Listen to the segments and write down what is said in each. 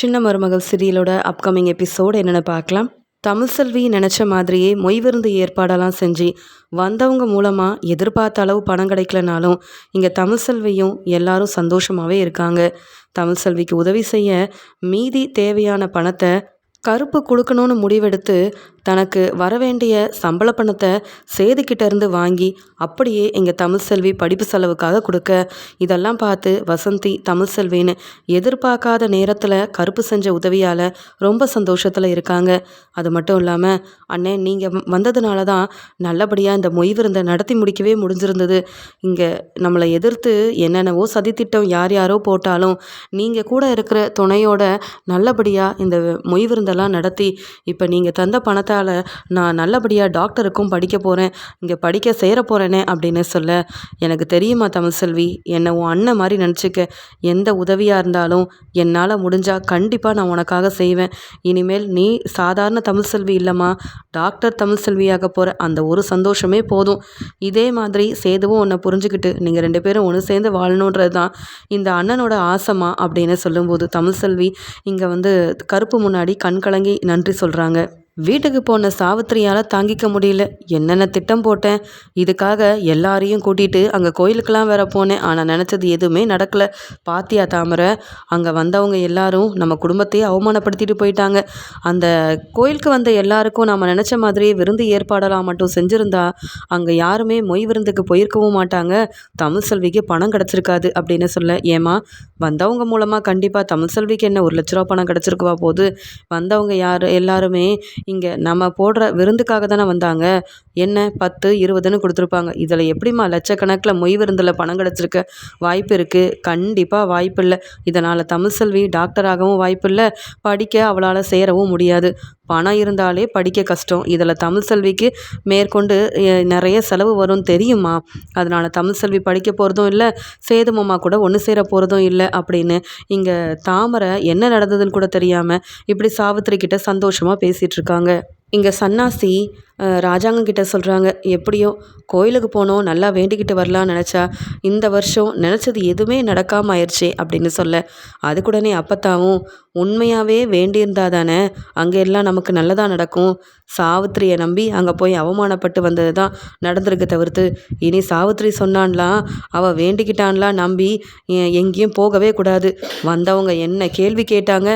சின்ன மருமகள் சீரியலோட upcoming episode என்னென்னு பார்க்கலாம். தமிழ் செல்வி நினச்ச மாதிரியே மொய் விருந்து ஏற்பாடெல்லாம் செஞ்சு வந்தவங்க மூலமாக எதிர்பார்த்த அளவு பணம் கிடைக்கலனாலும் இங்கே தமிழ் செல்வியும் எல்லாரும் சந்தோஷமாகவே இருக்காங்க. தமிழ் செல்விக்கு உதவி செய்ய மீதி தேவையான பணத்தை கருப்பு கொடுக்கணும்னு முடிவெடுத்து தனக்கு வரவேண்டிய சம்பள பணத்தை சேதுக்கிட்ட இருந்து வாங்கி அப்படியே எங்கள் தமிழ் செல்வி படிப்பு செலவுக்காக கொடுக்க இதெல்லாம் பார்த்து வசந்தி தமிழ் செல்வின்னு எதிர்பார்க்காத நேரத்தில் கருப்பு செஞ்ச உதவியால் ரொம்ப சந்தோஷத்தில் இருக்காங்க. அது மட்டும் இல்லாமல் அண்ணே நீங்கள் வந்ததுனால தான் நல்லபடியாக இந்த மொய் விருந்தை நடத்தி முடிக்கவே முடிஞ்சிருந்தது. இங்கே நம்மளை எதிர்த்து என்னென்னவோ சதித்திட்டம் யார் யாரோ போட்டாலும் நீங்கள் கூட இருக்கிற துணையோட நல்லபடியாக இந்த மொய் விருந்தெல்லாம் நடத்தி இப்போ நீங்கள் தந்த பணத்தை பணத்தால் நான் நல்லபடியாக டாக்டருக்கும் படிக்க போகிறேன் இங்கே படிக்க சேர போகிறேனே அப்படின்னு சொல்ல எனக்கு தெரியுமா தமிழ்செல்வி என்னை உன் அண்ணன் மாதிரி நினச்சிக்க எந்த உதவியாக இருந்தாலும் என்னால் முடிஞ்சால் கண்டிப்பாக நான் உனக்காக செய்வேன். இனிமேல் நீ சாதாரண தமிழ்செல்வி இல்லைம்மா டாக்டர் தமிழ்செல்வியாக போகிற அந்த ஒரு சந்தோஷமே போதும். இதே மாதிரி சேதுவும் உன்னை புரிஞ்சுக்கிட்டு நீங்கள் ரெண்டு பேரும் ஒன்று சேர்ந்து வாழணுன்றது தான் இந்த அண்ணனோட ஆசைமா அப்படின்னு சொல்லும்போது தமிழ்செல்வி இங்கே வந்து கருப்பு முன்னாடி கண்கலங்கி நன்றி சொல்கிறாங்க வீட்டுக்கு போன சாவித்திரியால் தாங்கிக்க முடியல. என்னென்ன திட்டம் போட்டேன்? இதுக்காக எல்லாரையும் கூட்டிகிட்டு அங்கே கோயிலுக்கெல்லாம் வேற போனேன். ஆனால் நினச்சது எதுவுமே நடக்கலை. பாத்தியா தாமரை? அங்கே வந்தவங்க எல்லாரும் நம்ம குடும்பத்தையே அவமானப்படுத்திட்டு போயிட்டாங்க. அந்த கோயிலுக்கு வந்த எல்லாருக்கும் நம்ம நினச்ச மாதிரியே விருந்து ஏற்பாடெல்லாம் மட்டும் செஞ்சுருந்தா அங்கே யாருமே மொய் விருந்துக்கு போயிருக்கவும் மாட்டாங்க. தமிழ் செல்விக்கு பணம் கிடச்சிருக்காது அப்படின்னு சொல்ல ஏமா வந்தவங்க மூலமாக கண்டிப்பாக தமிழ் செல்விக்கு என்ன ஒரு லட்ச ரூபா பணம் கிடச்சிருக்குவா போது? வந்தவங்க யார்? எல்லாருமே இங்கே நம்ம போடுற விருந்துக்காக தானே வந்தாங்க. என்ன பத்து இருபதுன்னு கொடுத்துருப்பாங்க. இதில் எப்படிம்மா லட்சக்கணக்கில் மொய் விருந்தில் பணம் கிடச்சிருக்க வாய்ப்பு இருக்குது கண்டிப்பாக வாய்ப்பு இல்லை. இதனால் தமிழ் செல்வி டாக்டராகவும் வாய்ப்பு இல்லை. படிக்க அவளால் சேரவும் முடியாது. பணம் இருந்தாலே படிக்க கஷ்டம். இதில் தமிழ் செல்விக்கு மேற்கொண்டு நிறைய செலவு வரும் தெரியுமா? அதனால் தமிழ் செல்வி படிக்க போகிறதும் இல்லை சேது மாமா கூட ஒன்று சேர போகிறதும் இல்லை அப்படின்னு இங்கே தாமரை என்ன நடந்ததுன்னு கூட தெரியாமல் இப்படி சாவித்திரி கிட்ட சந்தோஷமாக பேசிகிட்டு இருக்காங்க. இங்கே சன்னாசி ராஜாங்க கிட்ட சொல்கிறாங்க எப்படியோ கோயிலுக்கு போனோம் நல்லா வேண்டிக்கிட்டு வரலான்னு நினச்சா இந்த வருஷம் நினச்சது எதுவுமே நடக்காமல் ஆயிடுச்சு அப்படின்னு சொல்ல. அதுக்குடனே அப்பத்தாவும் உண்மையாகவே வேண்டியிருந்தா தானே அங்கே எல்லாம் நமக்கு நல்லதாக நடக்கும். சாவித்திரியை நம்பி அங்கே போய் அவமானப்பட்டு வந்தது தான் நடந்திருக்கு தவிர்த்து இனி சாவித்திரி சொன்னான்லாம் அவள் வேண்டிக்கிட்டான்லாம் நம்பி எங்கேயும் போகவே கூடாது. வந்தவங்க என்ன கேள்வி கேட்டாங்க?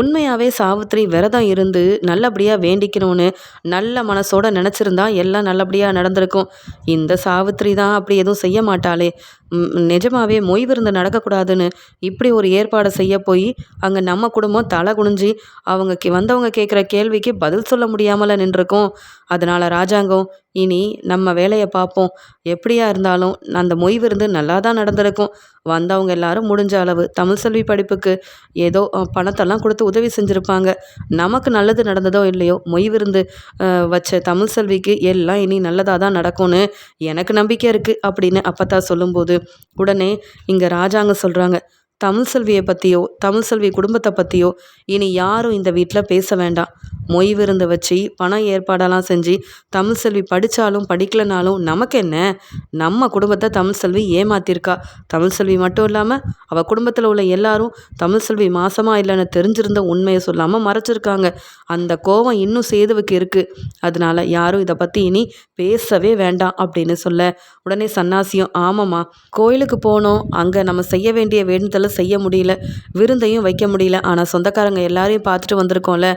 உண்மையாகவே சாவித்திரி விரதம் இருந்து நல்லபடியாக வேண்டிக்கணும்னு நல்ல மனசோட நினச்சிருந்தா எல்லாம் நல்லபடியாக நடந்திருக்கும். இந்த சாவித்திரி தான் அப்படி எதுவும் செய்ய மாட்டாளே. நிஜமாவே மொய் விருந்து நடக்கக்கூடாதுன்னு இப்படி ஒரு ஏற்பாடை செய்ய போய் அங்கே நம்ம குடும்பம் தலை குனிஞ்சி அவங்க வந்தவங்க கேட்குற கேள்விக்கு பதில் சொல்ல முடியாமல் நின்றுருக்கோம். அதனால் ராஜாங்கம் இனி நம்ம வேலையை பார்ப்போம். எப்படியா இருந்தாலும் அந்த மொய் விருந்து நல்லா தான் நடந்திருக்கும். வந்தவங்க எல்லாரும் முடிஞ்ச அளவு தமிழ் செல்வி படிப்புக்கு ஏதோ பணத்தெல்லாம் கொடுத்து உதவி செஞ்சுருப்பாங்க. நமக்கு நல்லது நடந்ததோ இல்லையோ மொய் விருந்து வச்ச தமிழ் செல்விக்கு எல்லாம் இனி நல்லதாக தான் நடக்கும்னு எனக்கு நம்பிக்கை இருக்குது அப்படின்னு அப்பத்தா சொல்லும்போது உடனே இங்கே ராஜாங்க சொல்கிறாங்க தமிழ் செல்வியை பற்றியோ தமிழ் செல்வி குடும்பத்தை பற்றியோ இனி யாரும் இந்த வீட்டில் பேச வேண்டாம். மொய் விருந்து வச்சு பணம் ஏற்பாடெல்லாம் செஞ்சு தமிழ் செல்வி படித்தாலும் படிக்கலைனாலும் நமக்கு என்ன? நம்ம குடும்பத்தை தமிழ் செல்வி ஏமாத்திருக்கா. தமிழ் செல்வி மட்டும் இல்லாமல் அவள் குடும்பத்தில் உள்ள எல்லாரும் தமிழ் செல்வி மாசமாக இல்லைன்னு தெரிஞ்சிருந்த உண்மையை சொல்லாமல் மறைச்சிருக்காங்க. அந்த கோவம் இன்னும் சேதுவுக்கு இருக்குது அதனால யாரும் இதை பற்றி இனி பேசவே வேண்டாம் அப்படின்னு சொல்ல உடனே சன்னாசியம் ஆமாம்மா கோயிலுக்கு போனோம். அங்கே நம்ம செய்ய வேண்டிய வேண்டுதலை செய்ய முடியல விருந்தையும் வைக்க முடியல. ஆனால் சொந்தக்காரங்க எல்லாரையும் பார்த்துட்டு வந்திருக்கோம்ல.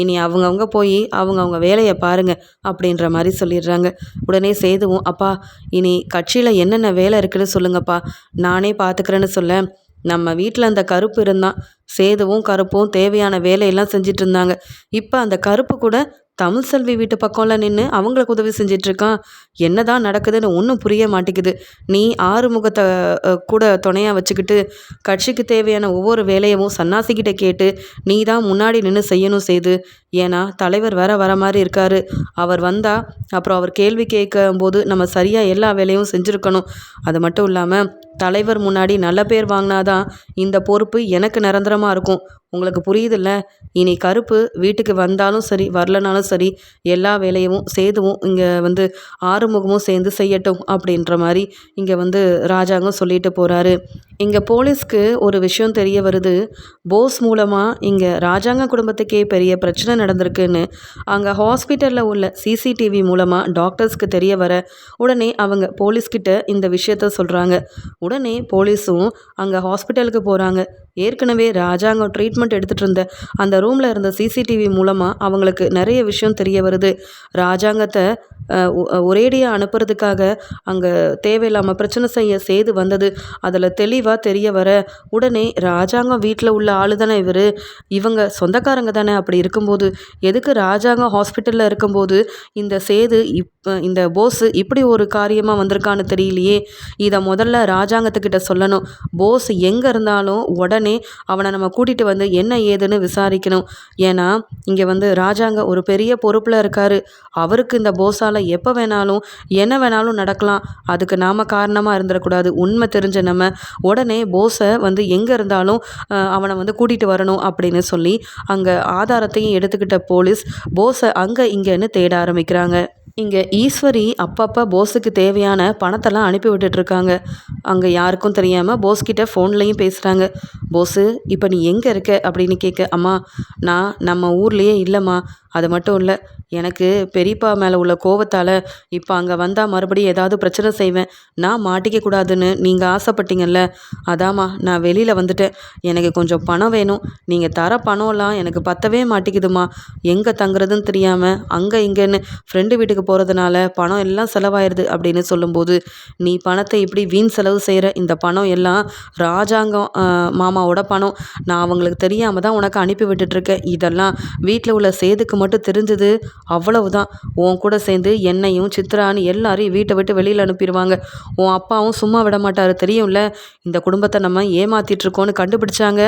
இனி அவங்கவுங்க போய் அவங்கவுங்க வேலையை பாருங்கள் அப்படின்ற மாதிரி சொல்லிடுறாங்க. உடனே சேதுவும் அப்பா இனி கட்சியில் என்னென்ன வேலை இருக்குன்னு சொல்லுங்கப்பா. நானே பார்த்துக்கிறேன்னு சொல்ல. நம்ம வீட்டில் அந்த கருப்பு இருந்தான் சேதுவும் கருப்பும் தேவையான வேலையெல்லாம் செஞ்சிட்டு இருந்தாங்க. இப்போ அந்த கருப்பு கூட தமிழ் செல்வி வீட்டு பக்கம்ல நின்று அவங்களுக்கு உதவி செஞ்சிட்ருக்கான். என்ன தான் நடக்குதுன்னு ஒன்றும் புரிய மாட்டேங்குது. நீ ஆறுமுகத்தை கூட துணையாக வச்சுக்கிட்டு கட்சிக்கு தேவையான ஒவ்வொரு வேலையவும் சன்னாசிக்கிட்ட கேட்டு நீ தான் முன்னாடி நின்று செய்யணும் செய்து. ஏன்னா தலைவர் வேற வர மாதிரி இருக்காரு. அவர் வந்தால் அப்புறம் அவர் கேள்வி கேட்கும் போது நம்ம சரியாக எல்லா வேலையும் செஞ்சுருக்கணும். அது மட்டும் இல்லாமல் தலைவர் முன்னாடி நல்ல பேர் வாங்கினாதான் இந்த பொறுப்பு எனக்கு நிரந்தரமாக இருக்கும். உங்களுக்கு புரியுதுல்ல? இனி கருப்பு வீட்டுக்கு வந்தாலும் சரி வரலனாலும் சரி எல்லா வேலையும் சேதுவும் இங்கே வந்து ஆறுமுகமும் சேர்ந்து செய்யட்டும் அப்படின்ற மாதிரி இங்கே வந்து ராஜாங்கம் சொல்லிட்டு போகிறாரு இங்கே போலீஸ்க்கு ஒரு விஷயம் தெரிய வருது. போஸ் மூலமாக இங்கே ராஜாங்க குடும்பத்துக்கே பெரிய பிரச்சனை நடந்திருக்குன்னு அங்கே ஹாஸ்பிட்டலில் உள்ள சிசிடிவி மூலமாக டாக்டர்ஸ்க்கு தெரிய வர உடனே அவங்க போலீஸ்கிட்ட இந்த விஷயத்த சொல்கிறாங்க உடனே போலீஸும் அங்கே ஹாஸ்பிட்டலுக்கு போகிறாங்க ஏற்கனவே ராஜாங்கம் ட்ரீட்மெண்ட் எடுத்துகிட்டு இருந்த அந்த ரூமில் இருந்த சிசிடிவி மூலமாக அவங்களுக்கு நிறைய விஷயம் தெரிய வருது. ராஜாங்கத்தை ஒரேடியாக அனுப்புறதுக்காக அங்கே தேவையில்லாமல் பிரச்சனை செய்ய செய்து வந்தது. அதில் தெளிவாக தெரிய வர உடனே ராஜாங்கம் வீட்டில் உள்ள ஆளு தானே இவர்? இவங்க சொந்தக்காரங்க தானே அப்படி இருக்கும்போது? எதுக்கு ராஜாங்கம் ஹாஸ்பிட்டலில் இருக்கும்போது இந்த சேது இப் இந்த போஸ் இப்படி ஒரு காரியமாக வந்திருக்கான்னு தெரியலையே? இதை முதல்ல ராஜாங்கத்துக்கிட்ட சொல்லணும். போஸ் எங்கே இருந்தாலும் உடனே அவனை நம்ம கூட்டிகிட்டு வந்து என்ன ஏதுன்னு விசாரிக்கணும். ஏன்னா இங்கே வந்து ராஜாங்க ஒரு பெரிய பொறுப்பில் இருக்கார். அவருக்கு இந்த போஸால் நம்மளால் எப்போ வேணாலும் என்ன வேணாலும் நடக்கலாம். அதுக்கு நாம் காரணமாக இருந்துடக்கூடாது. உண்மை தெரிஞ்ச நம்ம உடனே போஸை வந்து எங்கே இருந்தாலும் அவனை வந்து கூட்டிகிட்டு வரணும் அப்படின்னு சொல்லி அங்கே ஆதாரத்தையும் எடுத்துக்கிட்ட போலீஸ் போஸை அங்கே இங்கேன்னு தேட ஆரம்பிக்கிறாங்க. இங்கே ஈஸ்வரி அப்பப்போ போஸுக்கு தேவையான பணத்தெல்லாம் அனுப்பி விட்டுட்ருக்காங்க. அங்கே யாருக்கும் தெரியாமல் போஸ்கிட்ட ஃபோன்லேயும் பேசுகிறாங்க போஸு இப்போ நீ எங்கே இருக்க? அப்படின்னு கேட்க அம்மா நான் நம்ம ஊர்லேயே இல்லைம்மா. அது மட்டும் இல்லை எனக்கு பெரியப்பா மேலே உள்ள கோவத்தால் இப்போ அங்கே வந்தால் மறுபடியும் ஏதாவது பிரச்சனை செய்வேன். நான் மாட்டிக்க கூடாதுன்னு நீங்கள் ஆசைப்பட்டீங்கல்ல. அதாம்மா நான் வெளியில் வந்துட்டேன். எனக்கு கொஞ்சம் பணம் வேணும். நீங்கள் தர பணம்லாம் எனக்கு பத்தவே மாட்டேங்குதுமா எங்கே தங்குறதுன்னு தெரியாமல் அங்கே இங்கேன்னு ஃப்ரெண்டு வீட்டுக்கு போகிறதுனால பணம் எல்லாம் செலவாயிருது அப்படின்னு சொல்லும்போது நீ பணத்தை இப்படி வீண் செலவு செய்கிற இந்த பணம் எல்லாம் ராஜாங்கம் மாமாவோட பணம். நான் அவங்களுக்கு தெரியாமல் தான் உனக்கு அனுப்பி விட்டுட்ருக்கேன். இதெல்லாம் வீட்டில் உள்ள சேதுக்கு மட்டும் தெரிஞ்சது. அவ்வளவுதான். உன் கூட சேர்ந்து என்னையும் சித்ரான்னு எல்லாரையும் வீட்டை விட்டு வெளியில் அனுப்பிடுவாங்க. உன் அப்பாவும் சும்மா விட மாட்டார். தெரியும்ல? இந்த குடும்பத்தை நம்ம ஏமாத்திட்ருக்கோன்னு கண்டுபிடிச்சாங்க.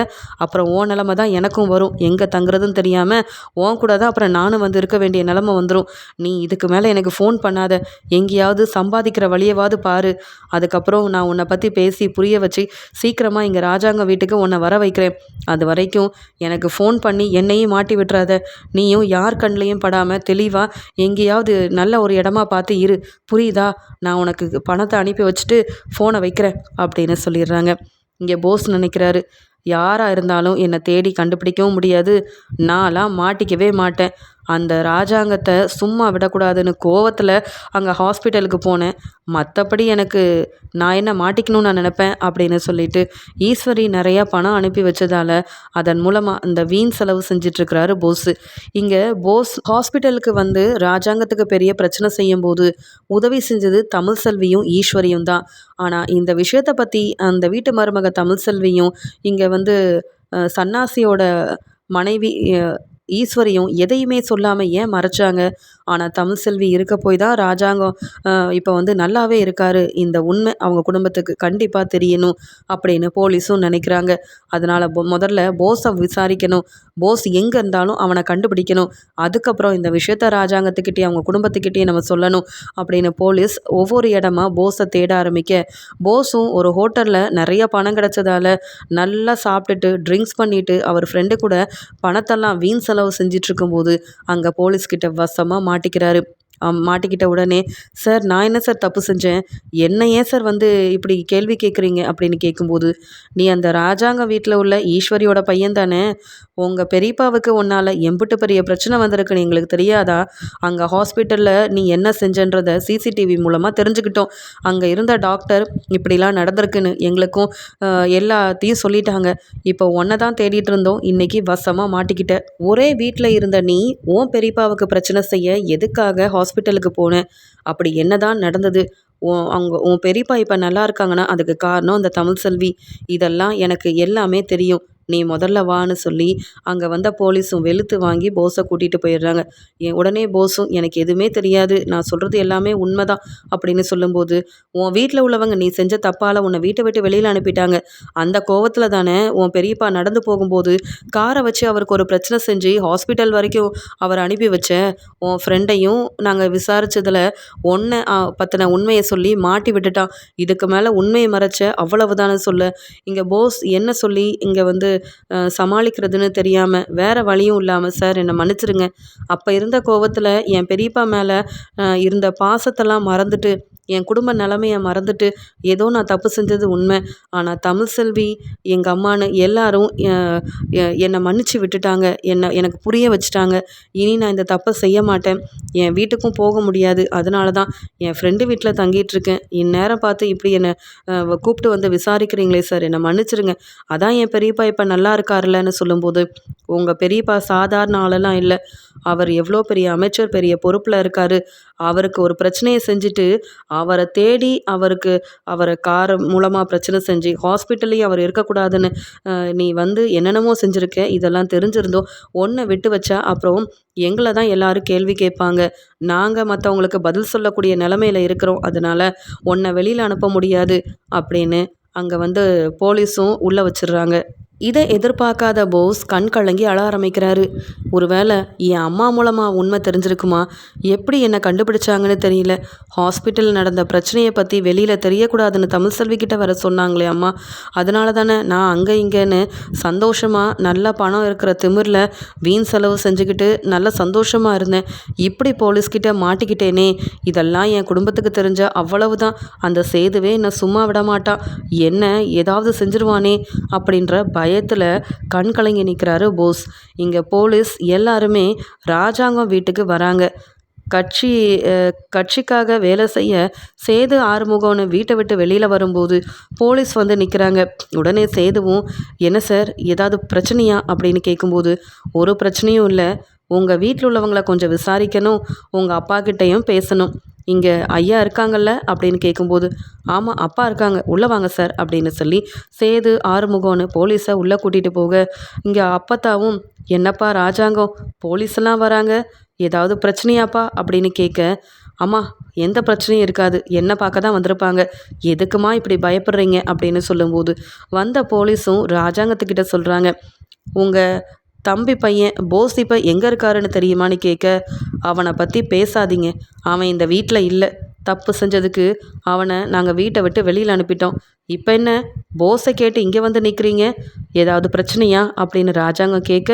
அப்புறம் உன் நிலமை தான் எனக்கும் வரும். எங்கே தங்குறதுன்னு தெரியாமல் உன் கூட தான் அப்புறம் நானும் வந்து இருக்க வேண்டிய நிலமை வந்துடும் நீ இதுக்கு மேலே எனக்கு ஃபோன் பண்ணாத. எங்கேயாவது சம்பாதிக்கிற வழியவாவது பாரு. அதுக்கப்புறம் நான் உன்னை பற்றி பேசி புரிய வச்சு சீக்கிரமாக இங்கே ராஜாங்க வீட்டுக்கு உன்னை வர வைக்கிறேன். அது வரைக்கும் எனக்கு ஃபோன் பண்ணி என்னையும் மாட்டி விட்டுறாத. நீயும் யார் கண்லேயும் படாமல் தெளிவாக எங்கேயாவது நல்ல ஒரு இடமா பார்த்து இரு. புரியுதா? நான் உனக்கு பணத்தை அனுப்பி வச்சுட்டு ஃபோனை வைக்கிறேன் அப்படின்னு சொல்லிடுறாங்க. இங்கே போஸ் நினைக்கிறாரு. யாராக இருந்தாலும் என்னை தேடி கண்டுபிடிக்கவும் முடியாது. நான்லாம் மாட்டிக்கவே மாட்டேன். அந்த ராஜாங்கத்தை சும்மா விடக்கூடாதுன்னு கோவத்தில் அங்கே ஹாஸ்பிட்டலுக்கு போனேன். மற்றபடி எனக்கு நான் என்ன மாட்டிக்கணும்னு நான் நினப்பேன் அப்படின்னு சொல்லிட்டு ஈஸ்வரி நிறையா பணம் அனுப்பி வச்சதால் அதன் மூலமாக இந்த வீண் செலவு செஞ்சிட்ருக்கிறாரு போஸு. இங்கே போஸ் ஹாஸ்பிட்டலுக்கு வந்து ராஜாங்கத்துக்கு பெரிய பிரச்சனை செய்யும் போது உதவி செஞ்சது தமிழ் செல்வியும் ஈஸ்வரியும் தான். ஆனால் இந்த விஷயத்தை பற்றி அந்த வீட்டு மருமக தமிழ் செல்வியும் இங்கே வந்து சன்னாசியோட மனைவி ஈஸ்வரியும் எதையுமே சொல்லாமல் ஏன் மறைச்சாங்க? ஆனால் தமிழ் செல்வி இருக்க போய் தான் ராஜாங்கம் இப்போ வந்து நல்லாவே இருக்கார். இந்த உண்மை அவங்க குடும்பத்துக்கு கண்டிப்பாக தெரியணும் அப்படின்னு போலீஸும் நினைக்கிறாங்க. அதனால் முதல்ல போஸை விசாரிக்கணும். போஸ் எங்கே இருந்தாலும் அவனை கண்டுபிடிக்கணும். அதுக்கப்புறம் இந்த விஷயத்த ராஜாங்கத்துக்கிட்டே அவங்க குடும்பத்துக்கிட்டே நம்ம சொல்லணும் அப்படின்னு போலீஸ் ஒவ்வொரு இடமா போஸை தேட ஆரம்பிக்க போஸும் ஒரு ஹோட்டலில் நிறைய பணம் கிடச்சதால நல்லா சாப்பிட்டுட்டு ட்ரிங்க்ஸ் பண்ணிவிட்டு அவர் ஃப்ரெண்டு கூட பணத்தெல்லாம் வீண் செலவு செஞ்சிட்ருக்கும்போது அங்கே போலீஸ்கிட்ட வசமாக மாட்டிக்கிறாரு. மாட்டிக்கிட்ட உடனே சார் நான் என்ன சார் தப்பு செஞ்சேன்? என்ன ஏன் சார் வந்து இப்படி கேள்வி கேட்குறீங்க அப்படின்னு கேட்கும்போது நீ அந்த ராஜாங்க வீட்டில் உள்ள ஈஸ்வரியோட பையன் தானே? உங்கள் பெரியப்பாவுக்கு உன்னால் எம்பிட்டு பெரிய பிரச்சனை வந்திருக்குன்னு எங்களுக்கு தெரியாதா? அங்கே ஹாஸ்பிட்டலில் நீ என்ன செஞ்சன்றதை சிசிடிவி மூலமாக தெரிஞ்சுக்கிட்டோம். அங்கே இருந்த டாக்டர் இப்படிலாம் நடந்திருக்குன்னு எங்களுக்கும் எல்லாத்தையும் சொல்லிட்டாங்க. இப்போ ஒன்றை தான் தேடிட்டு இருந்தோம். இன்றைக்கி வசமாக மாட்டிக்கிட்ட. ஒரே வீட்டில் இருந்த நீ உன் பெரியப்பாவுக்கு பிரச்சனை செய்ய எதுக்காக ஹாஸ் ஹாஸ்பிட்டலுக்கு போனேன். அப்படி என்ன தான் நடந்தது அவங்க உன் பெரியப்பா இப்போ நல்லா இருக்காங்கன்னா அதுக்கு காரணம் அந்த தமிழ் செல்வி. இதெல்லாம் எனக்கு எல்லாமே தெரியும். நீ முதல்ல வான்னு சொல்லி அங்கே வந்த போலீஸும் வெளுத்து வாங்கி போஸை கூட்டிகிட்டு போயிடுறாங்க. என் உடனே போஸும் எனக்கு எதுவுமே தெரியாது. நான் சொல்கிறது எல்லாமே உண்மைதான் அப்படின்னு சொல்லும்போது உன் வீட்டில் உள்ளவங்க நீ செஞ்ச தப்பால் உன்னை வீட்டை விட்டு வெளியில் அனுப்பிட்டாங்க. அந்த கோவத்தில் தானே உன் பெரியப்பா நடந்து போகும்போது காரை வச்சு அவருக்கு ஒரு பிரச்சனை செஞ்சு ஹாஸ்பிட்டல் வரைக்கும் அவர் அனுப்பி வச்ச உன் ஃப்ரெண்டையும் நாங்கள் விசாரித்ததில் ஒன்றை பற்றின உண்மையை சொல்லி மாட்டி விட்டுட்டான். இதுக்கு மேலே உண்மையை மறைச்ச அவ்வளவுதானே சொல்ல. இங்கே போஸ் என்ன சொல்லி இங்கே வந்து சமாளிக்கிறதுன்னு தெரியாமல் வேறு வழியும் இல்லாமல் சார் என்னை மன்னிச்சிடுங்க அப்போ இருந்த கோவத்தில் என் பெரியப்பா மேலே இருந்த பாசத்தெல்லாம் மறந்துட்டு என் குடும்ப நிலமைய மறந்துட்டு ஏதோ நான் தப்பு செஞ்சது உண்மை. ஆனால் தமிழ் செல்வி எங்கள் அம்மான்னு எல்லாரும் என்னை மன்னிச்சு விட்டுட்டாங்க. என்னை எனக்கு புரிய வச்சுட்டாங்க. இனி நான் இந்த தப்பை செய்ய மாட்டேன். என் வீட்டுக்கும் போக முடியாது. அதனால தான் என் ஃப்ரெண்டு வீட்டில் தங்கிட்டு இருக்கேன். இந்நேரம் பார்த்து இப்படி என்னை கூப்பிட்டு வந்து விசாரிக்கிறீங்களே சார் என்னை மன்னிச்சிடுங்க அதான் என் பெரியப்பா இப்போ நல்லா இருக்காருல்லன்னு சொல்லும்போது உங்கள் பெரியப்பா சாதாரண ஆளெல்லாம் இல்லை. அவர் எவ்வளோ பெரிய அமைச்சர் பெரிய பொறுப்பில் இருக்காரு. அவருக்கு ஒரு பிரச்சனையை செஞ்சுட்டு அவரை தேடி அவருக்கு அவரை கார் மூலமாக பிரச்சனை செஞ்சு ஹாஸ்பிட்டல்லையே அவர் இருக்கக்கூடாதுன்னு நீ வந்து என்னென்னமோ செஞ்சுருக்க இதெல்லாம் தெரிஞ்சிருந்தோம் ஒன்றை விட்டு வச்சா அப்புறம் எங்களை தான் எல்லாரும் கேள்வி கேட்பாங்க. நாங்கள் மற்றவங்களுக்கு பதில் சொல்லக்கூடிய நிலமையில இருக்கிறோம். அதனால் உன்னை வெளியில் அனுப்ப முடியாது அப்படின்னு அங்கே வந்து போலீஸும் உள்ளே வச்சிடுறாங்க. இதை எதிர்பார்க்காத போஸ் கண் கலங்கி அழ ஆரம்பிக்கிறாரு. ஒருவேளை என் அம்மா மூலமாக உண்மை தெரிஞ்சிருக்குமா? எப்படி என்னை கண்டுபிடிச்சாங்கன்னு தெரியல. ஹாஸ்பிட்டலில் நடந்த பிரச்சனையை பற்றி வெளியில் தெரியக்கூடாதுன்னு தமிழ் செல்விக்கிட்ட வர சொன்னாங்களே அம்மா. அதனால தானே நான் அங்கே இங்கேன்னு சந்தோஷமாக நல்ல பணம் இருக்கிற திமிரில் வீண் செலவு செஞ்சுக்கிட்டு நல்ல சந்தோஷமாக இருந்தேன். இப்படி போலீஸ்கிட்ட மாட்டிக்கிட்டேனே. இதெல்லாம் என் குடும்பத்துக்கு தெரிஞ்ச அவ்வளவுதான். அந்த சேதுவே என்னை சும்மா விட மாட்டான் என்ன ஏதாவது செஞ்சிருவானே அப்படின்ற பயத்தில் கண் கலங்கி நிற்கிறாரு போஸ். இங்கே போலீஸ் எல்லாருமே ராஜாங்கம் வீட்டுக்கு வராங்க. கட்சி கட்சிக்காக வேலை செய்ய சேது ஆறுமுகம்னு வீட்டை விட்டு வெளியில் வரும்போது போலீஸ் வந்து நிற்கிறாங்க உடனே சேதுவும் என்ன சார் ஏதாவது பிரச்சனையா? அப்படின்னு கேட்கும்போது ஒரு பிரச்சனையும் இல்லை. உங்கள் வீட்டில் உள்ளவங்கள கொஞ்சம் விசாரிக்கணும். உங்கள் அப்பா கிட்டேயும் பேசணும். இங்கே ஐயா இருக்காங்கல்ல அப்படின்னு கேட்கும்போது ஆமாம் அப்பா இருக்காங்க. உள்ளே வாங்க சார் அப்படின்னு சொல்லி சேது ஆறுமுகம்னு போலீஸை உள்ளே கூட்டிகிட்டு போக இங்கே அப்பத்தாவும் என்னப்பா ராஜாங்கம் போலீஸெல்லாம் வராங்க. ஏதாவது பிரச்சனையாப்பா? அப்படின்னு கேட்க அம்மா எந்த பிரச்சனையும் இருக்காது. என்ன பார்க்க தான் வந்திருப்பாங்க. எதுக்குமா இப்படி பயப்படுறீங்க? அப்படின்னு சொல்லும்போது வந்த போலீஸும் ராஜாங்கத்துக்கிட்ட சொல்கிறாங்க உங்கள் தம்பி பையன் போஸ் இப்போ எங்கே இருக்காருன்னு தெரியுமான்னு கேட்க அவனை பற்றி பேசாதீங்க. அவன் இந்த வீட்டில் இல்லை. தப்பு செஞ்சதுக்கு அவனை நாங்கள் வீட்டை விட்டு வெளியில் அனுப்பிட்டோம். இப்போ என்ன? போஸை கேட்டு இங்கே வந்து நிற்கிறீங்க ஏதாவது பிரச்சனையா? அப்படின்னு ராஜாங்கம் கேட்க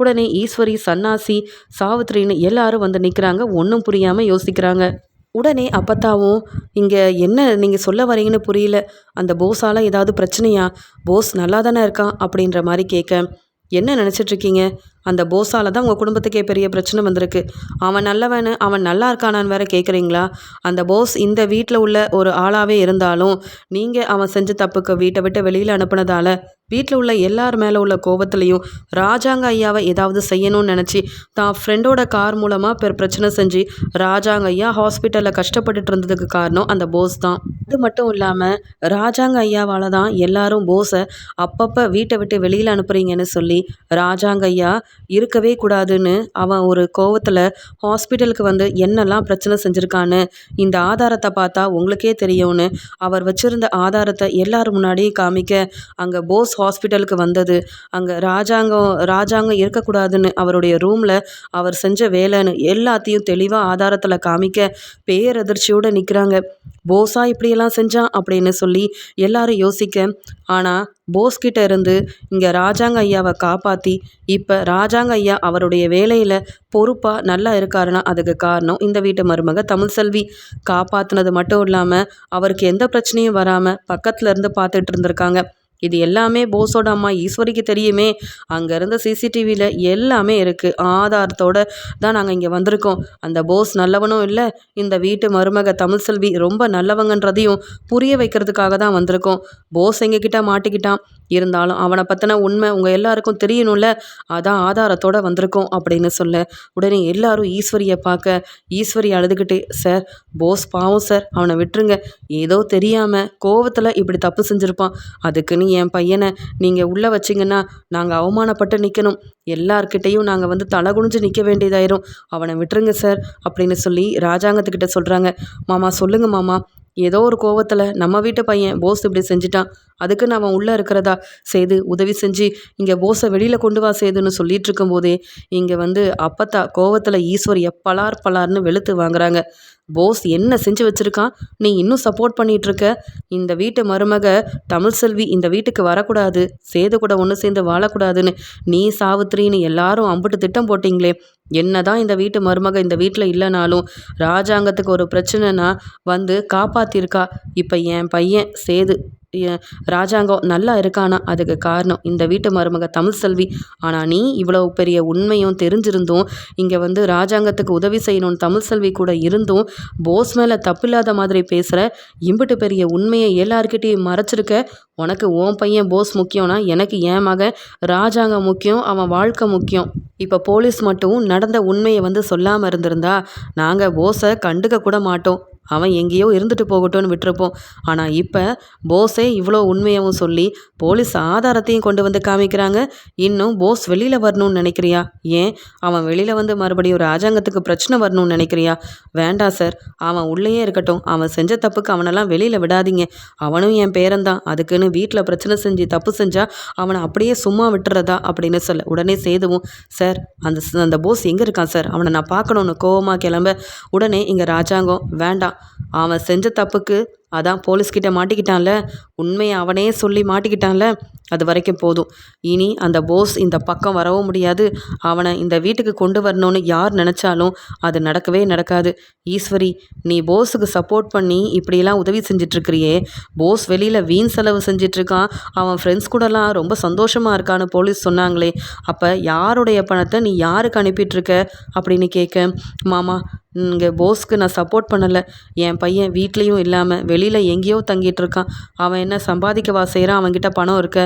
உடனே ஈஸ்வரி சன்னாசி சாவித்ரின்னு எல்லாரும் வந்து நிற்கிறாங்க ஒன்றும் புரியாமல் யோசிக்கிறாங்க. உடனே அப்பத்தாவும் இங்கே என்ன நீங்கள் சொல்ல வரீங்கன்னு புரியல. அந்த போஸால் ஏதாவது பிரச்சனையா? போஸ் நல்லா தானே இருக்கான்? அப்படின்ற மாதிரி கேட்க என்ன நினச்சிட்ருக்கீங்க? அந்த போஸால் தான் உங்கள் குடும்பத்துக்கே பெரிய பிரச்சனை வந்திருக்கு. அவன் நல்லவனு அவன் நல்லா இருக்கானான்னு வேற கேட்குறீங்களா அந்த போஸ் இந்த வீட்டில் உள்ள ஒரு ஆளாகவே இருந்தாலும் நீங்கள் அவன் செஞ்ச தப்புக்கு வீட்டை விட்டு வெளியில் அனுப்புனதால வீட்டில் உள்ள எல்லார் மேலே உள்ள கோபத்துலேயும் ராஜாங்க ஐயாவை ஏதாவது செய்யணும்னு நினச்சி தான் ஃப்ரெண்டோட கார் மூலமாக பெரு பிரச்சனை செஞ்சு ராஜாங்க ஐயா ஹாஸ்பிட்டலில் கஷ்டப்பட்டுட்டு இருந்ததுக்கு காரணம் அந்த போஸ் தான். இது மட்டும் இல்லாமல் ராஜாங்க ஐயாவால் தான் எல்லாரும் போஸை அப்பப்போ வீட்டை விட்டு வெளியில் அனுப்புகிறீங்கன்னு சொல்லி ராஜாங்க ஐயா இருக்கவே கூடாதுன்னு அவன் ஒரு கோவத்தில் ஹாஸ்பிட்டலுக்கு வந்து என்னெல்லாம் பிரச்சனை செஞ்சுருக்கான்னு இந்த ஆதாரத்தை பார்த்தா உங்களுக்கே தெரியும்னு அவர் வச்சுருந்த ஆதாரத்தை எல்லார் முன்னாடியும் காமிக்க அங்கே போஸ் ஹாஸ்பிட்டலுக்கு வந்தது. அங்கே ராஜாங்கம் ராஜாங்கம் இருக்கக்கூடாதுன்னு அவருடைய ரூமில் அவர் செஞ்ச வேலைன்னு எல்லாத்தையும் தெளிவாக ஆதாரத்தில் காமிக்க பேரதிர்ச்சியோடு நிற்கிறாங்க போஸா இப்படியெல்லாம் செஞ்சான் அப்படின்னு சொல்லி எல்லாரும் யோசிக்க. ஆனால் போஸ்கிட்ட இருந்து இங்கே ராஜாங்க ஐயாவை காப்பாற்றி இப்போ ராஜாங்க ஐயா அவருடைய வேலையில் பொறுப்பாக நல்லா இருக்காருன்னா அதுக்கு காரணம் இந்த வீட்டு மருமக தமிழ் செல்வி காப்பாற்றினது மட்டும் இல்லாமல் அவருக்கு எந்த பிரச்சனையும் வராமல் பக்கத்தில் இருந்து பார்த்துட்டு இருந்திருக்காங்க. இது எல்லாமே போஸோட அம்மா ஈஸ்வரிக்கு தெரியுமே. அங்கே இருந்த சிசிடிவியில் எல்லாமே இருக்குது ஆதாரத்தோட தான் நாங்கள் இங்கே வந்திருக்கோம். அந்த போஸ் நல்லவனும் இல்லை இந்த வீட்டு மருமக தமிழ் செல்வி ரொம்ப நல்லவங்கன்றதையும் புரிய வைக்கிறதுக்காக தான் வந்திருக்கோம். போஸ் எங்ககிட்ட மாட்டிக்கிட்டான். இருந்தாலும் அவனை பற்றின உண்மை உங்கள் எல்லாருக்கும் தெரியணும்ல அதான் ஆதாரத்தோட வந்திருக்கோம் அப்படின்னு சொல்ல. உடனே எல்லாரும் ஈஸ்வரியை பார்க்க ஈஸ்வரி அழுதுகிட்டே சார் போஸ் பாவம் சார் அவனை விட்டுருங்க. ஏதோ தெரியாமல் கோவத்தில் இப்படி தப்பு செஞ்சுருப்பான். அதுக்குன்னு என் பையனை நீங்கள் உள்ளே வச்சிங்கன்னா நாங்கள் அவமானப்பட்டு நிற்கணும் எல்லார்கிட்டேயும் நாங்கள் வந்து தலை குனிஞ்சு நிற்க வேண்டியதாயிரும். அவனை விட்டுருங்க சார் அப்படின்னு சொல்லி ராஜாங்கத்துக்கிட்ட சொல்கிறாங்க மாமா சொல்லுங்கள் மாமா. ஏதோ ஒரு கோவத்தில் நம்ம வீட்டு பையன் போஸ் இப்படி செஞ்சிட்டான். அதுக்குன்னு அவன் உள்ளே இருக்கிறதா? சேது உதவி செஞ்சு இங்கே போஸை வெளியில் கொண்டு வா சேதுன்னு சொல்லிட்டு இருக்கும்போதே இங்கே வந்து அப்பத்தா கோவத்தில் ஈஸ்வர் எப்பலார் பலார்னு வெளுத்து வாங்குறாங்க. போஸ் என்ன செஞ்சு வச்சுருக்கான்? நீ இன்னும் சப்போர்ட் பண்ணிகிட்டு இருக்க? இந்த வீட்டு மருமக தமிழ் செல்வி இந்த வீட்டுக்கு வரக்கூடாது. சேது கூட ஒன்று சேர்ந்து வாழக்கூடாதுன்னு. நீ சாவித்திரின்னு எல்லாரும் அம்பிட்டு திட்டம் போட்டிங்களே. என்னதான் இந்த வீட்டு மருமக இந்த வீட்டில் இல்லைனாலும் ராஜாங்கத்துக்கு ஒரு பிரச்சனைனா வந்து காப்பாத்திருக்கா. இப்போ என் பையன் சேது ராஜாங்கம் நல்லா இருக்கானா? அதுக்கு காரணம் இந்த வீட்டு மருமக தமிழ் செல்வி ஆனால் நீ இவ்வளவு பெரிய உண்மையும் தெரிஞ்சிருந்தும் இங்கே வந்து ராஜாங்கத்துக்கு உதவி செய்யணும்னு தமிழ் செல்வி கூட இருந்தும் போஸ் மேலே தப்பில்லாத மாதிரி பேசுகிற இம்பிட்டு பெரிய உண்மையை எல்லார்கிட்டையும் மறைச்சிருக்க உனக்கு ஓன் பையன் போஸ் முக்கியம்னா எனக்கு என் மகன் ராஜாங்கம் முக்கியம் அவன் வாழ்க்கை முக்கியம். இப்போ போலீஸ் மட்டும் நடந்த உண்மையை வந்து சொல்லாமல் இருந்திருந்தா நாங்கள் போஸை கண்டுக்க கூட மாட்டோம். அவன் எங்கேயோ இருந்துட்டு போகட்டும்னு விட்டுருப்போம். ஆனால் இப்போ போஸே இவ்வளோ உண்மையாகவும் சொல்லி போலீஸ் ஆதாரத்தையும் கொண்டு வந்து காமிக்கிறாங்க. இன்னும் போஸ் வெளியில் வரணும்னு நினைக்கிறியா? ஏன்? அவன் வெளியில் வந்து மறுபடியும் ராஜாங்கத்துக்கு பிரச்சனை வரணும்னு நினைக்கிறியா? வேண்டாம் சார். அவன் உள்ளேயே இருக்கட்டும். அவன் செஞ்ச தப்புக்கு அவனெல்லாம் வெளியில் விடாதீங்க. அவனும் என் பேரன்தான். அதுக்குன்னு வீட்டில் பிரச்சனை செஞ்சு தப்பு செஞ்சால் அவனை அப்படியே சும்மா விட்டுறதா அப்படின்னு சொல்ல உடனே சேதுவும் சார் அந்த அந்த போஸ் எங்கே இருக்கான் சார்? அவனை நான் பார்க்கணுன்னு கோவமாக கிளம்ப. உடனே இங்கே ராஜாங்கம் வேண்டாம். அவன் செஞ்ச தப்புக்கு அதான் போலீஸ்கிட்ட மாட்டிக்கிட்டான்ல. உண்மையை அவனே சொல்லி மாட்டிக்கிட்டான்ல. அது வரைக்கும் போதும். இனி அந்த போஸ் இந்த பக்கம் வரவும் முடியாது. அவனை இந்த வீட்டுக்கு கொண்டு வரணும்னு யார் நினச்சாலும் அது நடக்கவே நடக்காது. ஈஸ்வரி நீ போஸுக்கு சப்போர்ட் பண்ணி இப்படியெல்லாம் உதவி செஞ்சிட்ருக்கிறியே. போஸ் வெளியில் வீண் செலவு செஞ்சிட்ருக்கான். அவன் ஃப்ரெண்ட்ஸ் கூடலாம் ரொம்ப சந்தோஷமாக இருக்கான்னு போலீஸ் சொன்னாங்களே. அப்போ யாருடைய பணத்தை நீ யாருக்கு அனுப்பிட்டுருக்க அப்படின்னு கேட்க மாமா இங்கே போஸ்க்கு நான் சப்போர்ட் பண்ணலை. என் பையன் வீட்லேயும் இல்லாமல் வெளியில் எங்கேயோ தங்கிட்டு இருக்கான். அவன் என்ன சம்பாதிக்கவா செய்கிறான் அவன்கிட்ட பணம் இருக்க.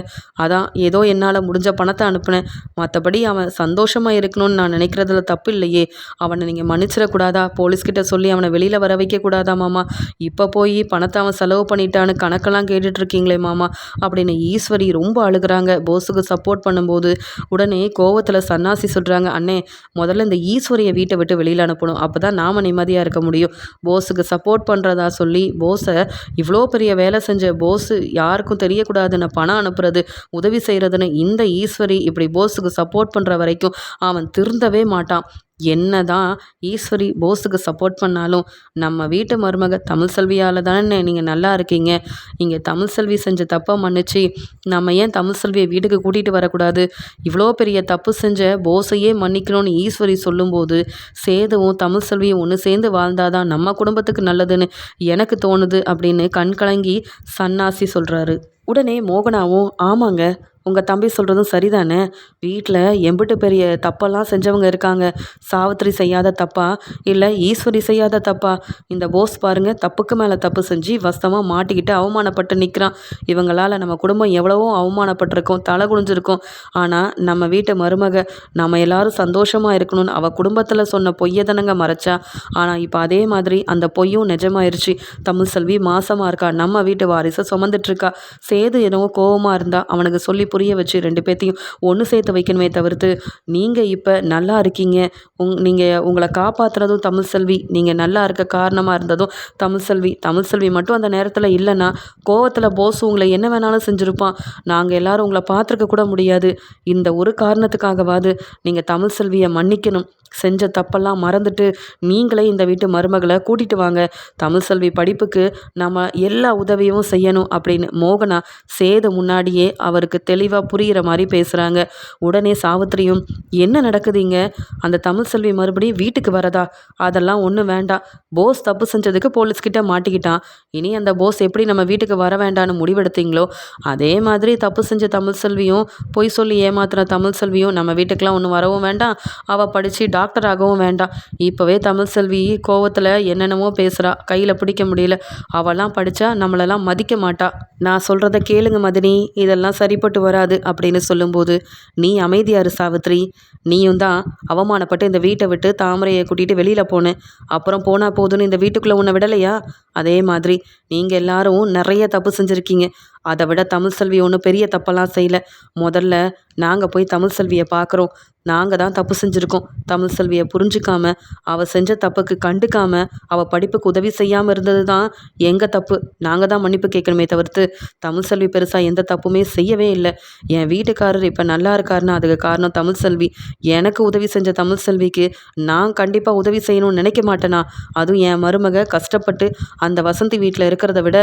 அதான் ஏதோ என்னால் முடிஞ்ச பணத்தை அனுப்புனேன். மற்றபடி அவன் சந்தோஷமாக இருக்கணும்னு நான் நினைக்கிறதுல தப்பு இல்லையே. அவனை நீங்கள் மன்னிச்சிடக்கூடாதா போலீஸ்கிட்ட சொல்லி அவனை வெளியில் வர வைக்கக்கூடாதா மாமா? இப்போ போய் பணத்தை அவன் செலவு பண்ணிட்டான்னு கணக்கெல்லாம் கேட்டுட்ருக்கீங்களே மாமா? அப்படின்னு ஈஸ்வரி ரொம்ப அழுகிறாங்க. போஸுக்கு சப்போர்ட் பண்ணும்போது உடனே கோவத்தில் சன்னாசி சொல்கிறாங்க அண்ணே முதல்ல இந்த ஈஸ்வரியை வீட்டை விட்டு வெளியில் அனுப்பணும். அப்போ தான் நாம் நிம்மதியாக இருக்க முடியும். போஸுக்கு சப்போர்ட் பண்ணுறதா சொல்லி போஸை இவ்வளோ பெரிய வேலை செஞ்ச போஸு யாருக்கும் தெரியக்கூடாதுன்னு பணம் அனுப்புறது உதவி செய்கிறதுன்னு இந்த ஈஸ்வரி இப்படி போஸுக்கு சப்போர்ட் பண்ணுற வரைக்கும் அவன் திருந்தவே மாட்டான். என்ன தான் ஈஸ்வரி போஸுக்கு சப்போர்ட் பண்ணாலும் நம்ம வீட்டு மருமக தமிழ் செல்வியால் தானே நீங்கள் நல்லா இருக்கீங்க. இங்கே தமிழ் செல்வி செஞ்ச தப்பை மன்னிச்சு நம்ம ஏன் தமிழ் செல்வியை வீட்டுக்கு கூட்டிகிட்டு வரக்கூடாது? இவ்வளோ பெரிய தப்பு செஞ்ச போஸையே மன்னிக்கணும்னு ஈஸ்வரி சொல்லும்போது சேதுவும் தமிழ் செல்வியும் ஒன்று சேர்ந்து வாழ்ந்தாதான் நம்ம குடும்பத்துக்கு நல்லதுன்னு எனக்கு தோணுது அப்படின்னு கண்கலங்கி சன்னாசி சொல்கிறாரு உடனே மோகனாவும் ஆமாங்க உங்கள் தம்பி சொல்கிறதும் சரிதானே? வீட்டில் எம்பிட்டு பெரிய தப்பெல்லாம் செஞ்சவங்க இருக்காங்க. சாவித்திரி செய்யாத தப்பா? இல்லை ஈஸ்வரி செய்யாத தப்பா? இந்த போஸ் பாருங்கள் தப்புக்கு மேலே தப்பு செஞ்சு வசமாக மாட்டிக்கிட்டு அவமானப்பட்டு நிற்கிறான் இவங்களால் நம்ம குடும்பம் எவ்வளவோ அவமானப்பட்டிருக்கோம் தலை குனிஞ்சிருக்கோம். ஆனால் நம்ம வீட்டு மருமக நம்ம எல்லாரும் சந்தோஷமாக இருக்கணும்னு அவள் குடும்பத்தில் சொன்ன பொய்யை தானங்க மறைச்சா? ஆனால் இப்போ அதே மாதிரி அந்த பொய்யும் நிஜமாயிருச்சு. தமிழ் செல்வி மாசமாக இருக்கா? நம்ம வீட்டு வாரிசை சுமந்துட்டுருக்கா சேது என்னவோ கோவமாக இருந்தால் அவனுக்கு சொல்லி புரிய புரிய வச்சு ரெண்டு பேர்த்தையும் ஒன்று சேர்த்து வைக்கணுமே தவிர்த்து நீங்கள் இப்போ நல்லா இருக்கீங்க. உங் நீங்கள் உங்களை காப்பாற்றுறதும் தமிழ் செல்வி. நீங்கள் நல்லா இருக்க காரணமாக இருந்ததும் தமிழ் செல்வி. தமிழ் செல்வி மட்டும் அந்த நேரத்தில் இல்லைன்னா கோவத்தில் போஸ் உங்களை என்ன வேணாலும் செஞ்சுருப்பான். நாங்கள் எல்லோரும் உங்களை பார்த்துருக்க கூட முடியாது. இந்த ஒரு காரணத்துக்காகவாது நீங்கள் தமிழ் செல்வியை மன்னிக்கணும். செஞ்ச தப்பெல்லாம் மறந்துட்டு நீங்களே இந்த வீட்டு மருமகளை கூட்டிகிட்டு வாங்க. தமிழ் செல்வி படிப்புக்கு நம்ம எல்லா உதவியும் செய்யணும் அப்படின்னு மோகனா சேது முன்னாடியே அவருக்கு தெளிவாக புரிகிற மாதிரி பேசுகிறாங்க உடனே சாவித்திரியும் என்ன நடக்குதுங்க? அந்த தமிழ் செல்வி மறுபடியும் வீட்டுக்கு வரதா? அதெல்லாம் ஒன்றும் வேண்டாம். போஸ் தப்பு செஞ்சதுக்கு போலீஸ்கிட்ட மாட்டிக்கிட்டான். இனி அந்த போஸ் எப்படி நம்ம வீட்டுக்கு வர வேண்டான்னு முடிவெடுத்தீங்களோ அதே மாதிரி தப்பு செஞ்ச தமிழ் செல்வியும் பொய் சொல்லி ஏமாத்துகிற தமிழ் செல்வியும் நம்ம வீட்டுக்கெலாம் ஒன்றும் வரவும் வேண்டாம். அவள் படித்து டாக்டர் ஆகவும் வேண்டாம். இப்போவே தமிழ் செல்வி கோவத்தில் என்னென்னமோ பேசுகிறா கையில் பிடிக்க முடியல. அவெல்லாம் படித்தா நம்மளெல்லாம் மதிக்க மாட்டா. நான் சொல்கிறத கேளுங்க மதினி. இதெல்லாம் சரிப்பட்டு வராது அப்படின்னு சொல்லும்போது நீ அமைதியாரு சாவித்ரி. நீயும் தான் அவமானப்பட்டு இந்த வீட்டை விட்டு தாமரையை கூட்டிகிட்டு வெளியில் போனேன் அப்புறம் போனால் போதுன்னு இந்த வீட்டுக்குள்ளே உன்னை விடலையா? அதே மாதிரி. நீங்கள் எல்லாரும் நிறைய தப்பு செஞ்சுருக்கீங்க. அதை விட தமிழ் செல்வி ஒன்றும் பெரிய தப்பெல்லாம் செய்யலை. முதல்ல நாங்கள் போய் தமிழ் செல்வியை பார்க்குறோம் நாங்கள் தான் தப்பு செஞ்சுருக்கோம். தமிழ் செல்வியை புரிஞ்சுக்காம அவள் செஞ்ச தப்புக்கு கண்டுக்காம அவள் படிப்புக்கு உதவி செய்யாமல் இருந்தது தான் எங்கள் தப்பு. நாங்கள் தான் மன்னிப்பு கேட்கணுமே தவிர்த்து தமிழ் செல்வி பெருசாக எந்த தப்புமே செய்யவே இல்லை. என் வீட்டுக்காரர் இப்போ நல்லா இருக்காருன்னா அதுக்கு காரணம் தமிழ் செல்வி. எனக்கு உதவி செஞ்ச தமிழ் செல்விக்கு நான் கண்டிப்பாக உதவி செய்யணும்னு நினைக்க மாட்டேனா? அதுவும் என் மருமக கஷ்டப்பட்டு அந்த வசந்தி வீட்டில் இருக்கிறத விட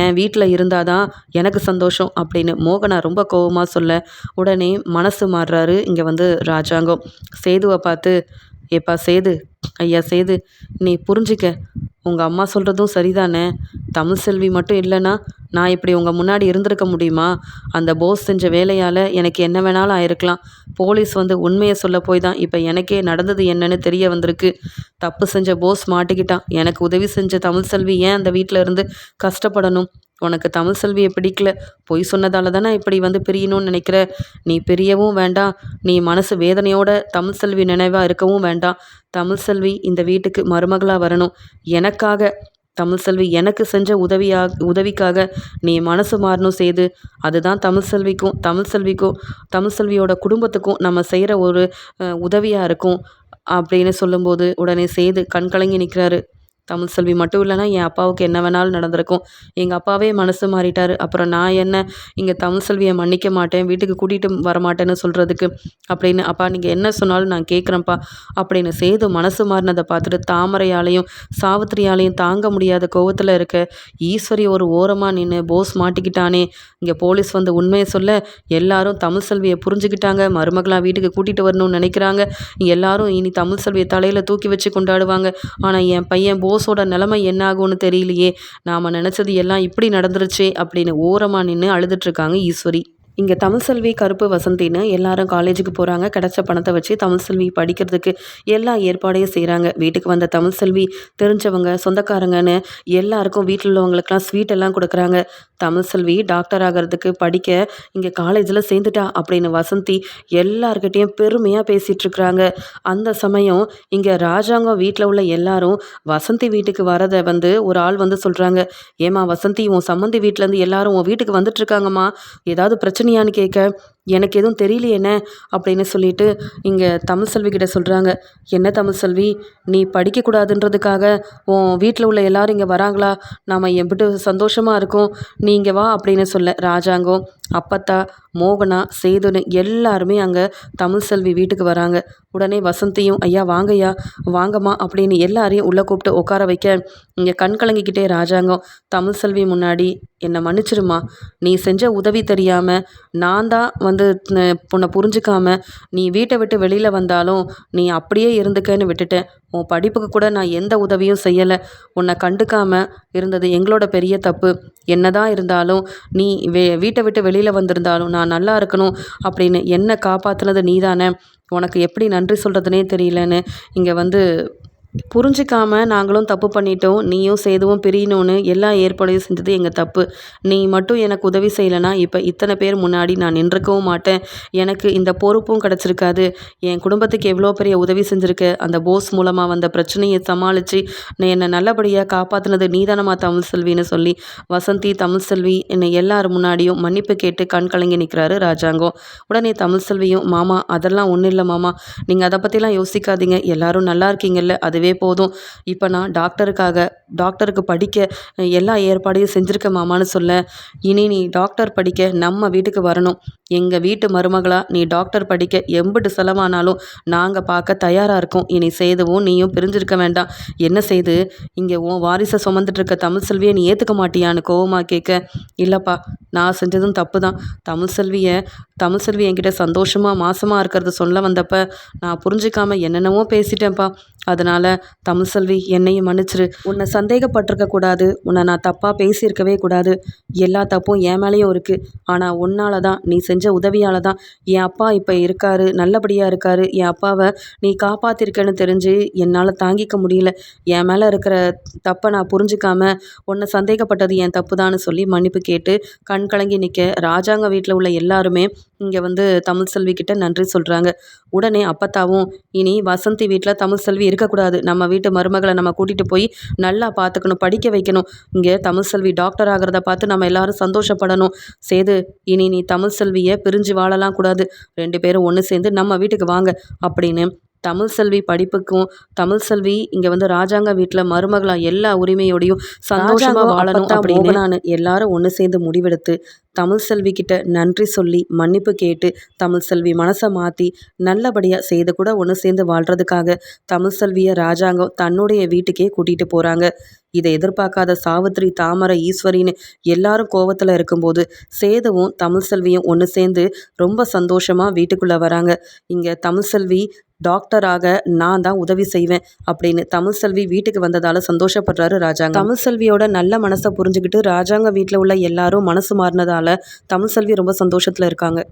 என் வீட்டில் இருந்தால் தான் எனக்கு சந்தோஷம் அப்படின்னு மோகனா ரொம்ப கோபமாக சொல்ல உடனே மனசு மாறுறாரு. இங்கே வந்து ராஜாங்கம். சேதுவை பார்த்து ஏப்பா சேது ஐயா சேது நீ புரிஞ்சிக்க. உங்கள் அம்மா சொல்கிறதும் சரிதானே? தமிழ் செல்வி மட்டும் இல்லைன்னா நான் இப்படி உங்கள் முன்னாடி இருந்திருக்க முடியுமா? அந்த போஸ் செஞ்ச வேலையால் எனக்கு என்ன வேணாலும் ஆயிருக்கலாம். போலீஸ் வந்து உண்மையை சொல்ல போய் தான் இப்போ எனக்கே நடந்தது என்னன்னு தெரிய வந்திருக்கு. தப்பு செஞ்ச போஸ் மாட்டிக்கிட்டான். எனக்கு உதவி செஞ்ச தமிழ் செல்வி ஏன் அந்த வீட்டில் இருந்து கஷ்டப்படணும்? உனக்கு தமிழ் செல்வியை பிடிக்கல. பொய் சொன்னதால தானே இப்படி வந்து பிரியணும்னு நினைக்கிற? நீ பிரியவும் வேண்டாம். நீ மனசு வேதனையோட தமிழ் செல்வி நினைவாக இருக்கவும் வேண்டாம். தமிழ் செல்வி இந்த வீட்டுக்கு மருமகளாக வரணும். எனக்கு எனக்காக தமிழ் செல்வி எனக்கு செஞ்ச உதவியாக உதவிக்காக நீ மனசு மாறணும் செய்து அதுதான் தமிழ் செல்விக்கும் தமிழ் செல்விக்கும் தமிழ் செல்வியோட குடும்பத்துக்கும் நம்ம செய்கிற ஒரு உதவியாக இருக்கும் அப்படின்னு சொல்லும்போது உடனே சேது கண் கலங்கி நிற்கிறாரு தமிழ் செல்வி மட்டும் இல்லைனா என் அப்பாவுக்கு என்ன வேணாலும் நடந்திருக்கும். எங்கள் அப்பாவே மனசு மாறிட்டார். அப்புறம் நான் என்ன? இங்கே தமிழ் செல்வியை மன்னிக்க மாட்டேன். வீட்டுக்கு கூட்டிகிட்டு வரமாட்டேன்னு சொல்கிறதுக்கு அப்படின்னு அப்பா நீங்கள் என்ன சொன்னாலும் நான் கேட்குறேன்ப்பா அப்படின்னு சேது மனசு மாறினதை பார்த்துட்டு தாமரையாலையும் சாவித்திரியாலையும் தாங்க முடியாத கோவத்தில் இருக்க ஈஸ்வரி ஒரு ஓரமாக நின்று போஸ் மாட்டிக்கிட்டானே. இங்கே போலீஸ் வந்து உண்மையை சொல்ல எல்லாரும் தமிழ் செல்வியை புரிஞ்சுக்கிட்டாங்க. மருமகளாக வீட்டுக்கு கூட்டிகிட்டு வரணும்னு நினைக்கிறாங்க. எல்லாரும் இனி தமிழ் செல்வியை தலையில் தூக்கி வச்சு கொண்டாடுவாங்க. ஆனால் என் பையன் போ போஸோட நிலைமை என்ன ஆகும்னு தெரியலையே. நாம் நினச்சது எல்லாம் இப்படி நடந்துருச்சே அப்படின்னு ஓரமாக நின்று அழுதுட்ருக்காங்க ஈஸ்வரி. இங்கே தமிழ்செல்வி கருப்பு வசந்தின்னு எல்லாரும் காலேஜுக்கு போகிறாங்க கிடச்ச பணத்தை வச்சு தமிழ்செல்வி படிக்கிறதுக்கு எல்லா ஏற்பாடையும் செய்கிறாங்க வீட்டுக்கு வந்த தமிழ்செல்வி தெரிஞ்சவங்க சொந்தக்காரங்கன்னு எல்லாருக்கும் வீட்டில் உள்ளவங்களுக்கெல்லாம் ஸ்வீட் எல்லாம் கொடுக்குறாங்க. தமிழ்செல்வி டாக்டர் ஆகிறதுக்கு படிக்க இங்கே காலேஜில் சேர்ந்துட்டா அப்படின்னு வசந்தி எல்லார்கிட்டேயும் பெருமையாக பேசிகிட்ருக்குறாங்க அந்த சமயம் இங்கே ராஜாங்கம் வீட்டில் உள்ள எல்லாரும் வசந்தி வீட்டுக்கு வரதை வந்து ஒரு ஆள் வந்து சொல்கிறாங்க ஏமா வசந்தி உன் சம்மந்தி வீட்டிலேருந்து எல்லாரும் உன் வீட்டுக்கு வந்துட்டுருக்காங்கம்மா ஏதாவது பிரச்சனை பிரச்சனையான்னு கேட்க எனக்கு எதுவும் தெரியலையேண்ணே அப்படின்னு சொல்லிட்டு இங்கே தமிழ் செல்வி கிட்ட சொல்கிறாங்க என்ன தமிழ் செல்வி? நீ படிக்கக்கூடாதுன்றதுக்காக உன் வீட்டில் உள்ள எல்லாரும் இங்கே வராங்களா? நாம் எம்பிட்டு சந்தோஷமாக இருக்கோம். நீ இங்கே வா அப்படின்னு சொல்ல ராஜாங்கம் அப்பத்தா மோகனா சேதுன்னு எல்லாருமே அங்கே தமிழ் செல்வி வீட்டுக்கு வராங்க. உடனே வசந்தியும் ஐயா வாங்கய்யா வாங்கம்மா அப்படின்னு எல்லாரையும் உள்ளே கூப்பிட்டு உட்கார வைக்க இங்கே கண் கலங்கிக்கிட்டே ராஜாங்கம் தமிழ் செல்வி முன்னாடி என்னை மன்னிச்சிருமா நீ செஞ்ச உதவி தெரியாமல் நான் தான் வந்து வந்து உன்னை புரிஞ்சுக்காம நீ வீட்டை விட்டு வெளியில் வந்தாலும் நீ அப்படியே இருந்துக்கன்னு விட்டுட்டேன் உன் படிப்புக்கு கூட நான் எந்த உதவியும் செய்யலை. உன்னை கண்டுக்காம இருந்தது எங்களோட பெரிய தப்பு. என்னதான் இருந்தாலும் நீ வே வீட்டை விட்டு வெளியில் வந்திருந்தாலும் நான் நல்லா இருக்கணும் அப்படின்னு என்னை காப்பாற்றுனது நீ தானே உனக்கு எப்படி நன்றி சொல்கிறதுனே தெரியலன்னு இங்கே வந்து புரிஞ்சிக்காம நாங்களும் தப்பு பண்ணிட்டோம் நீயும் சேதுவும் பிரியணும்னு எல்லா ஏற்பாடையும் செஞ்சது எங்கள் தப்பு. நீ மட்டும் எனக்கு உதவி செய்யலைனா இப்போ இத்தனை பேர் முன்னாடி நான் நின்றுக்கவும் மாட்டேன். எனக்கு இந்த பொறுப்பும் கிடச்சிருக்காது. என் குடும்பத்துக்கு எவ்வளோ பெரிய உதவி செஞ்சுருக்க? அந்த போஸ் மூலமாக வந்த பிரச்சனையை சமாளித்து நான் என்னை நல்லபடியாக காப்பாற்றினது நீதானமா தமிழ் செல்வின்னு சொல்லி. வசந்தி தமிழ் செல்வி என்னை எல்லார் முன்னாடியும் மன்னிப்பு கேட்டு கண் கலங்கி நிற்கிறாரு ராஜாங்கம் உடனே தமிழ் செல்வியும் மாமா அதெல்லாம் ஒன்றும் இல்லை மாமா. நீங்கள் அதை பற்றிலாம் யோசிக்காதீங்க. எல்லாரும் நல்லா இருக்கீங்கல்ல. அதுவே அதுவே போதும். இப்போ நான் டாக்டருக்காக டாக்டருக்கு படிக்க எல்லா ஏற்பாடையும் செஞ்சுருக்க மாமான்னு சொல்ல இனி நீ டாக்டர் படிக்க நம்ம வீட்டுக்கு வரணும். எங்கள் வீட்டு மருமகளாக நீ டாக்டர் படிக்க எம்பிட்டு செலவானாலும் நாங்கள் பார்க்க தயாராக இருக்கோம். இனி செய்தவும் நீயும் பிரிஞ்சிருக்க வேண்டாம். என்ன செய்து இங்கே உன் வாரிசை சுமந்துட்டு இருக்க தமிழ் செல்வியை நீ ஏற்றுக்க மாட்டியான்னு கோவமாக கேட்க இல்லைப்பா நான் செஞ்சதும் தப்பு தான் தமிழ் செல்வியை தமிழ் செல்வி என்கிட்ட சந்தோஷமாக மாசமாக இருக்கிறத சொல்ல வந்தப்ப நான் புரிஞ்சுக்காமல் என்னென்னவோ பேசிட்டேன்ப்பா. அதனால் தமிழ் செல்வி என்னையும் மன்னிச்சிரு. உன்னை சந்தேகப்பட்டிருக்க கூடாது. உன்னை நான் தப்பாக பேசியிருக்கவே கூடாது. எல்லா தப்பும் என் மேலேயும் இருக்குது ஆனால் உன்னால தான் நீ செஞ்ச உதவியால் தான் என் அப்பா இப்போ இருக்காரு நல்லபடியாக இருக்காரு. என் அப்பாவை நீ காப்பாற்றிருக்கேன்னு தெரிஞ்சு என்னால் தாங்கிக்க முடியல. என் மேலே இருக்கிற தப்பை நான் புரிஞ்சுக்காம உன்னை சந்தேகப்பட்டது என் தப்பு தான் சொல்லி மன்னிப்பு கேட்டு கண் கலங்கி நிற்க ராஜாங்க வீட்டில் உள்ள எல்லாருமே இங்கே வந்து தமிழ் செல்வி கிட்ட நன்றி சொல்கிறாங்க உடனே அப்பத்தாவும் இனி வசந்தி வீட்டில் தமிழ் செல்வி இருக்கக்கூடாது. நம்ம வீட்டு மருமகளை நம்ம கூட்டிகிட்டு போய் நல்லா பார்த்துக்கணும் படிக்க வைக்கணும். இங்கே தமிழ் செல்வி டாக்டர் ஆகிறத பார்த்து நம்ம எல்லாரும் சந்தோஷப்படணும். சேது இனி நீ தமிழ் செல்வியை பிரிஞ்சு வாழலாம் கூடாது. ரெண்டு பேரும் ஒன்று சேர்ந்து நம்ம வீட்டுக்கு வாங்க அப்படின்னு தமிழ் செல்வி படிப்புக்கும் தமிழ் செல்வி இங்கே வந்து ராஜாங்க வீட்டில் மருமகளா எல்லா உரிமையோடையும் சந்தோஷமாக வாழணும் அப்படின்னு நான் எல்லாரும் ஒன்று சேர்ந்து முடிவெடுத்து தமிழ் செல்வி கிட்ட நன்றி சொல்லி மன்னிப்பு கேட்டு தமிழ் செல்வி மனசை மாற்றி நல்லபடியாக செய்து கூட ஒன்று சேர்ந்து வாழ்கிறதுக்காக தமிழ் செல்வியை ராஜாங்கம் தன்னுடைய வீட்டுக்கே கூட்டிகிட்டு போகிறாங்க இதை எதிர்பார்க்காத சாவித்ரி தாமரை ஈஸ்வரின்னு எல்லாரும் கோவத்தில் இருக்கும்போது சேதுவும் தமிழ் செல்வியும் ஒன்று சேர்ந்து ரொம்ப சந்தோஷமாக வீட்டுக்குள்ளே வராங்க. இங்கே தமிழ் செல்வி டாக்டராக நான் தான் உதவி செய்வேன் அப்படின்னு தமிழ்செல்வி வீட்டுக்கு வந்ததால சந்தோஷப்படுறாரு ராஜாங்க தமிழ்செல்வியோட நல்ல மனசை புரிஞ்சுக்கிட்டு ராஜாங்க வீட்டில் உள்ள எல்லாரும் மனசு மாறினதால தமிழ்செல்வி ரொம்ப சந்தோஷத்தில் இருக்காங்க.